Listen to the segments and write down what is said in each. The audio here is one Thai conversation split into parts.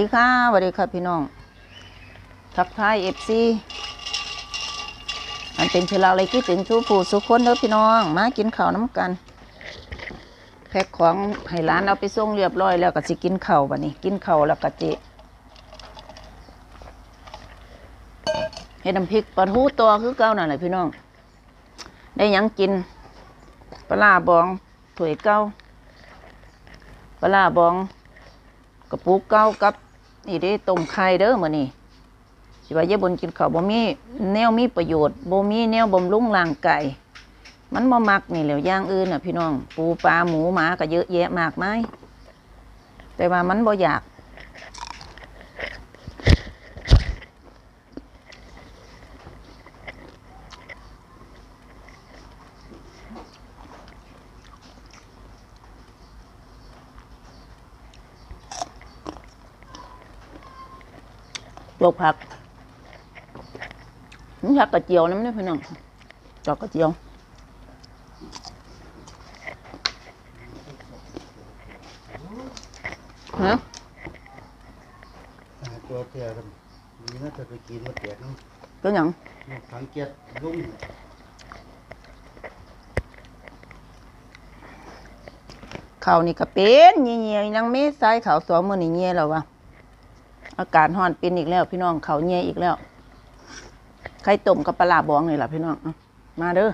ดีค่ะสวัสดีค่ะพี่น้อง ทักทายเอฟซีอันเป็นเชลาอะไรคิดถึงชูผู้สุขคนเด้อพี่น้อง มากินข้าวน้ำกัน แพ็คของให้ร้านเอาไปส่งเรียบร้อยแล้วก็สิกินข้าวบัดนี้ กินข้าวแล้วก็เจเฮ็ดน้ำพริกปลาทูตัวคือเก่านั่นแหละพี่น้อง ได้ยังกินปลาบองถ้วยเก่าปลาบอง ระปุกเก้ากับนี่เด้ต้มไข่เด้อมื้อนี้สิว่าเย่าบนกินข้าวบ่มีแนวมีประโยชน์บ่มีแนวบำรุงร่างกายมันบ่มักนี่แล้วย่างอื่นน่ะพี่น้อง ปูปลาหมูหมาก็เยอะแยะมากมายแต่ว่ามันบ่อยาก ลวกผักนี่ผักกระเจียวน้ำเนี่ยพี่น้องจอกกระเจียวฮะตัวเทียกันนี่น่าจะไปกินมาแตกน้ก็หยังำสังเกตลุ่มข้าวนี่ก็เป็นเงียๆยังไม่ใส่ข้าวสองมื้อนี่เงียแล้ววะ อากาศร้อนเป็นอีกแล้ว พี่น้องเขาเงียอีกแล้วไข่ต้มกับปลาร้าบองนี่แหละพี่น้องมาเด้อ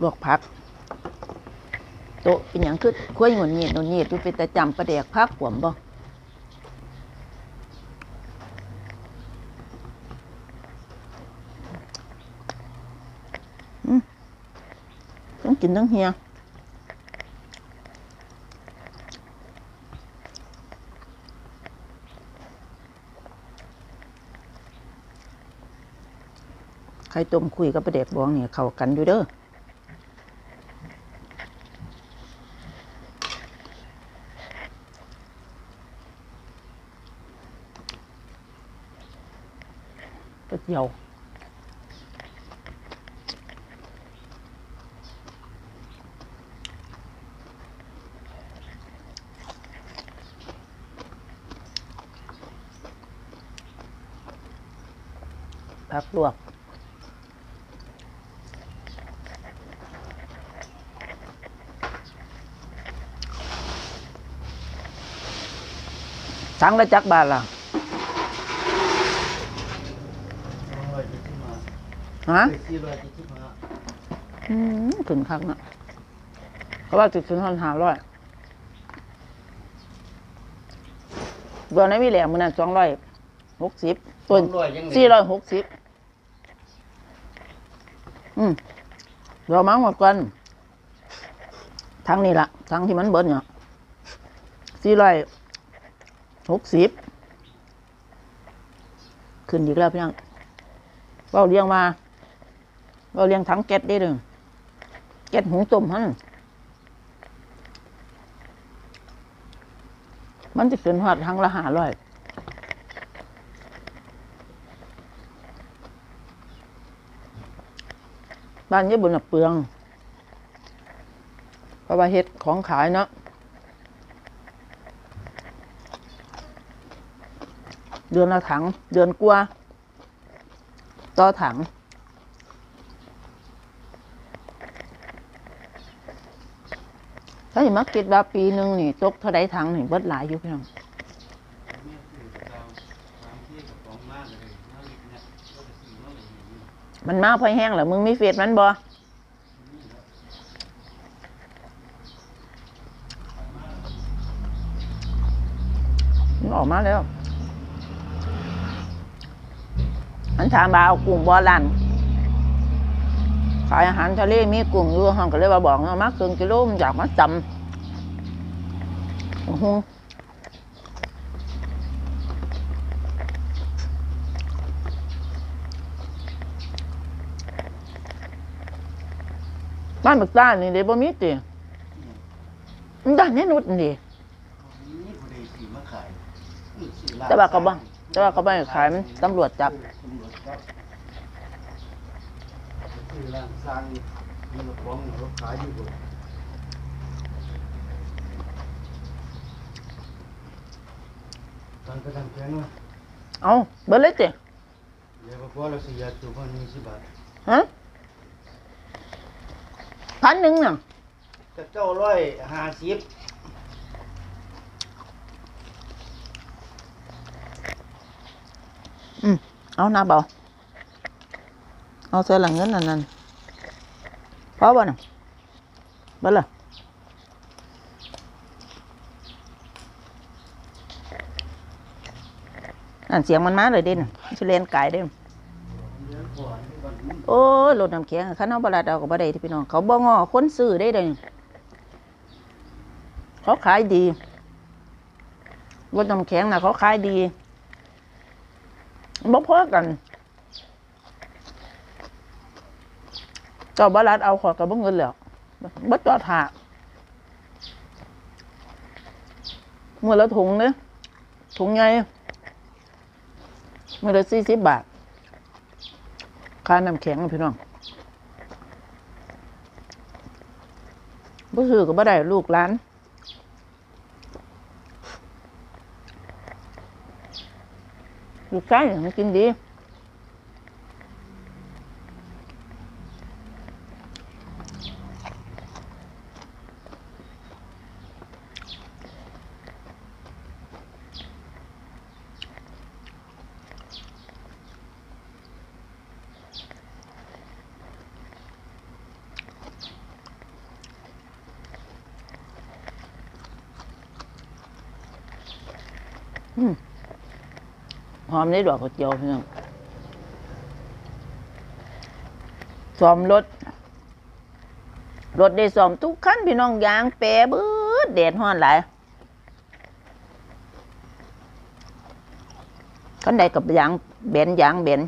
ลวกผัก โตเป็นหยังคือคุยหงุนหงิดหงุนหงิดดูเป็นแต่จำประเดกพักขวมบ่อืมต้องกินทั้งเฮีย ไข่ต้มคุยกับประเด็กบองเนี่ยเข้ากันอยู่เด้อก๋วยเตี๋ยวผักลวก สั่งแล้วจักบาทล่ะสองร้อยเจ็ดสิบห้าฮะสี่ร้อยเจ็ดสิบห้าอืมขึ้นคักนะเขาว่าจุดขึ้นหอนหาร้อยเบอร์นั้นมีแหลมมันน่ะสองร้อยหกสิบตัวสองร้อยยังเหลืสี่ร้อยหกสิบอืมเรามาหมดกันทั้งนี้ละทั้งที่มันเบิดเนี่ยสี่ร้อย หกสิบขึ้นอีกแล้วพี่น้องเว่าเลี้ยงมาเราเลี้ยงถังแก๊สได้เลยแก๊สหุงต้มฮะมันจะขึ้นหอดทั้งละหาร้อยบ้านญี่ปุ่นเปลือง เพราะว่าเฮ็ดของขายเนาะ เดือนละถัง เดือนกว่าต่อถัง ถ้าอย่างมักคิดว่าปีหนึ่งนี่ตกเท่าไดถังนี่เบิดหลายอยู่พี่น้องมันมาเลยนี่มันมาพอแห้งเหรอมึงมีเฟซมันบ่มันออกมาแล้ว มันถามมาเอากุ้งบ่อลันขายอาหารทะเลมีกุ้งอยู่ห้องก็เลยว่าบอกเอามาครึ่งกิโลมันอยากมาจำโอ้โหบ้านบักต้านนี่เดี๋ยวบ่มีติมันด้านแน่นุดนี่นี่ผู้ใดซื้อมาขายซื้อร้นแต่ว่าเขาบ่แต่ว่าเขาบ่ให้ขายมันตำรวจจับตำรวจจับ ซื้อร้านสร้างมีกระป๋องเขาขายอยู่บนตอนกระ พอบ่หนึ่งน่ะบ่ล่ะนั่นเสียงมันมาเลยเด่นสิเลนก่เด่นเด่นโอ้ยรถน้ำแข็งคันเอาบลาดเอากับบ่ได้ที่พี่น้อง เขาบ่งอคนซื้อได้เลยเขาขายดีรถน้ำแข็งนะเขาขายดีบ่พอกัน จ้าบลาดเอาขอกับบ่เงินแล้วบ่จอดหามือละถุงเด้อถุงใหญ่มือละสี่สิบบาท ค่าน้ำแข็งพี่น้องบ่ซื้อก็บ่ได้ลูกหลานลูกชายมันกินดี หอมได้ดอกกระเจียวพี่น้องซ้อมรถ รถได้ซ้อมทุกขั้นพี่น้องยางแปรเบิดแดดห้อนหลายคันใดกับยางเบนยางเบน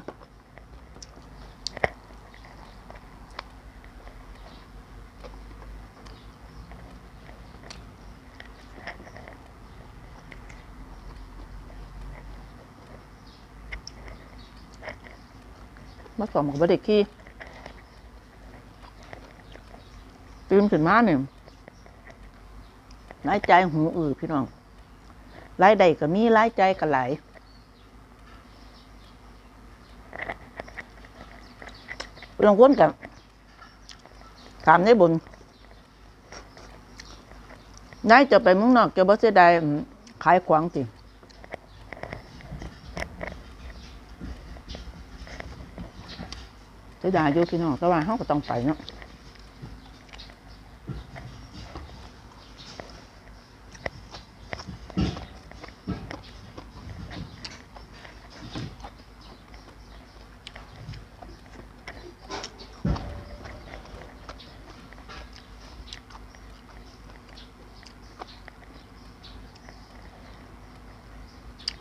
มาซ้อมกับบ่ได้ขี่ตื่นขึ้นมาเนี่ยรายใจหูอือพี่น้องรายได้ก็มีรายใจก็หลายบางคนกับถามในบนนายจะไปเมึงนอกจะบ่เสียดายขายขวางจริง เสียดายอยู่พี่น้องแต่ว่าเขาก็ต้องไปเนาะ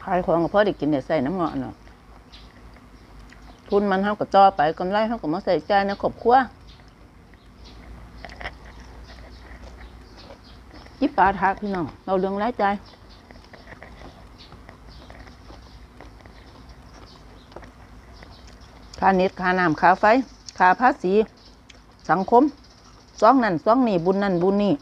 ขายของก็พอได้กินได้ใส่น้ำเงาะเนาะ ทุนมันเท่ากับจอไปกำไรเท่ากับมาใส่ใจในครอบครัวยิบปลาทักพี่น้องเราเรื่องรายใจค่าเน็ตค่าน้ำค่าไฟค่าภาษี สังคมซ่องนั่นซ่องนี่บุญนั่นบุญนี่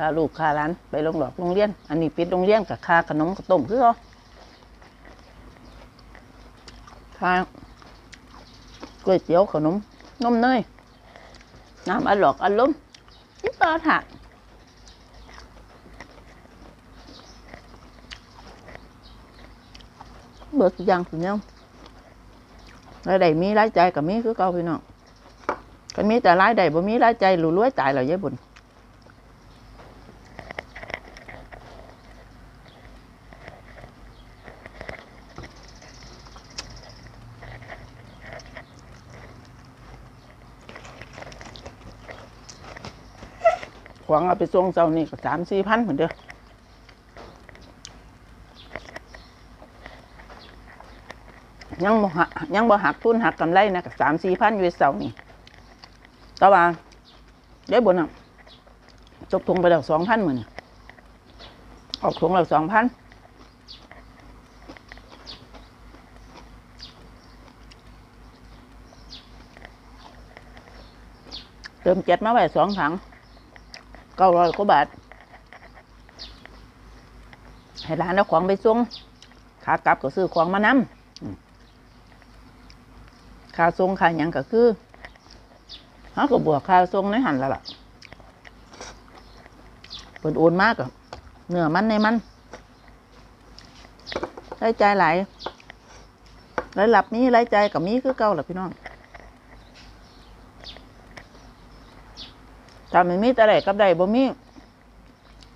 ค่าลูกค่าร้านไปลงหลอกโรงเรียน อันนี้ปิดโรงเรียนกับค่าขนมกับต้มคือเขาค่าก๋วยเตี๋ยวขนมนมเนยน้ำอร่อยอารมณ์นี่ปลาถะเบิดทุกย่างสุดยังรายได้มีรายใจกับมีคือเก่าพี่น้องกันมีแต่รายได้บ่มีรายใจหลุรวยตายแล้วยายบุญ ของเอาไปส่งเจ้านี่ก็สามสี่พันเหมือนเดิมยังบ่หักยังบ่หักทุนหักกำไรนะกับสามสี่พันยูเอสเซานี่ต่อมาได้บนอะจบทงไปแล้วสองพันเหมือนออกทงแล้วสองพันเติมเจ็ดมาไว้สองถัง เก้าร้อยกว่าบาท ให้ร้านเอาของไปส่งขากลับก็ซื้อของมานำอืมค่าส่งค่าหยังก็คือเขาก็บวกค่าส่งในหันแล้วล่ะเปิดโอนมากอะเนื้อมันในมันรายจ่ายหลายรายหลับมีรายจ่ายกับมีคือเก่าแหละพี่น้อง ถ้าไม่มีแต่ใดกับใดบ่มี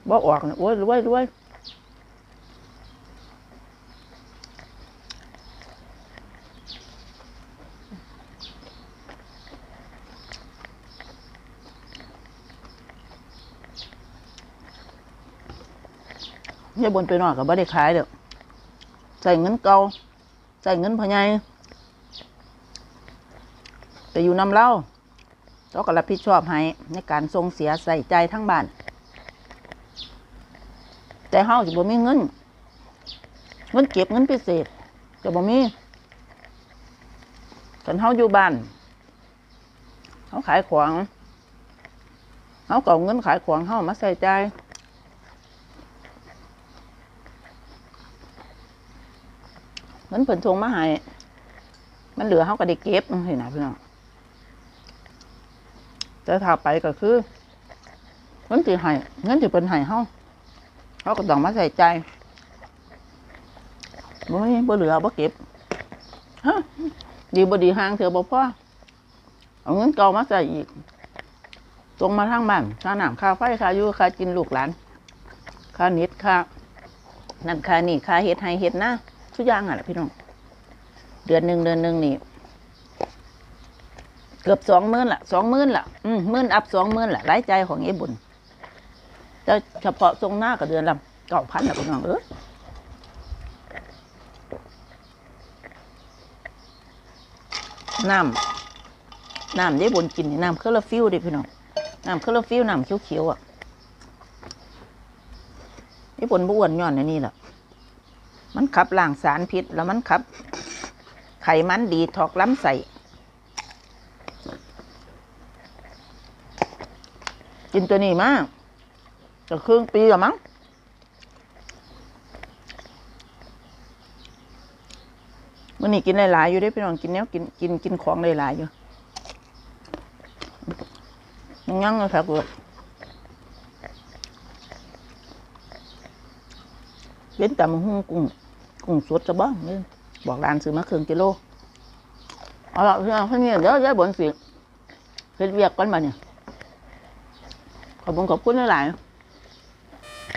บ่ออกเนี่ยโอ้ยรวยรวยเนี่ยบนไปนอกกับบ่ได้ขายเด้อใส่เงินเก่าใส่เงินพอใหญายไปอยู่นำเล่า เราก็รับผิดชอบให้ในการส่งเสียใส่ใจทั้งบ้าน แต่เฮาสิบ่มีเงินเงินเก็บเงินพิเศษจะบ่มีกันเฮาอยู่บ้านเฮาขายของเฮาเก็เอาเงินขายของเฮามาใส่ใจเงินเพิ่นส่งมาให้มันเหลือเฮาก็ได้เก็บจังซี่นะพี่น้อง แต่ถ้าไปก็คือเงินสิให้เงินสิเพิ่นให้เฮาเขาก็ต้องมาใส่ใจบ่มีบ่เหลือบ่เก็บฮะดีบ่ดีห่างเถอะบ่พอเอาเงินเก่ามาใส่อีกตรงมาทางบ้านค่าน้ำค่าไฟค่าอยู่ค่ากินลูกหลานค่าน็ตค่านั่นค่านี่ค่าเฮ็ดให้เฮ็ดนะทุกอย่างอะพี่น้องเดือนหนึ่งเดือนหนึ่งนี่ เกือบสองหมื่นละสองหมื่นละอืมหมื่นอัพสองหมื่นละรายจ่ายของไอ้บุญแต่เฉพาะทรงหน้าก็เดือนละเก้าพันนะพี่น้องเออน้ำน้ำได้บนกินนี่น้ำเคลอฟิวดิพี่น้องน้ำเคลอฟิวน้ำเขียวๆอะนี่บนบ้วนย้อนในนี่แหละมันขับล้างสารพิษแล้วมันขับ ไขมันดีทอกล้ำใส่ กินตัวนี้มากจะครึ่งปีแล้วมั้งมื่อนี้กินหลายๆอยู่ได้พี่น้องกินแนวกินกินกินของหลายๆอยู่ยังยังเลยครับเกือบเป็นแต่มะฮุ่งกุ้งกุ้งสดจะบ้างนี่บอกร้านซื้อมาครึ่งกิโลเอาละพี่น้องแค่นี้เดี๋ยวยายบนสิเฮ็ดเวียกก่อนมาเนี่ย ขอบคุณขอบคุณหลายๆ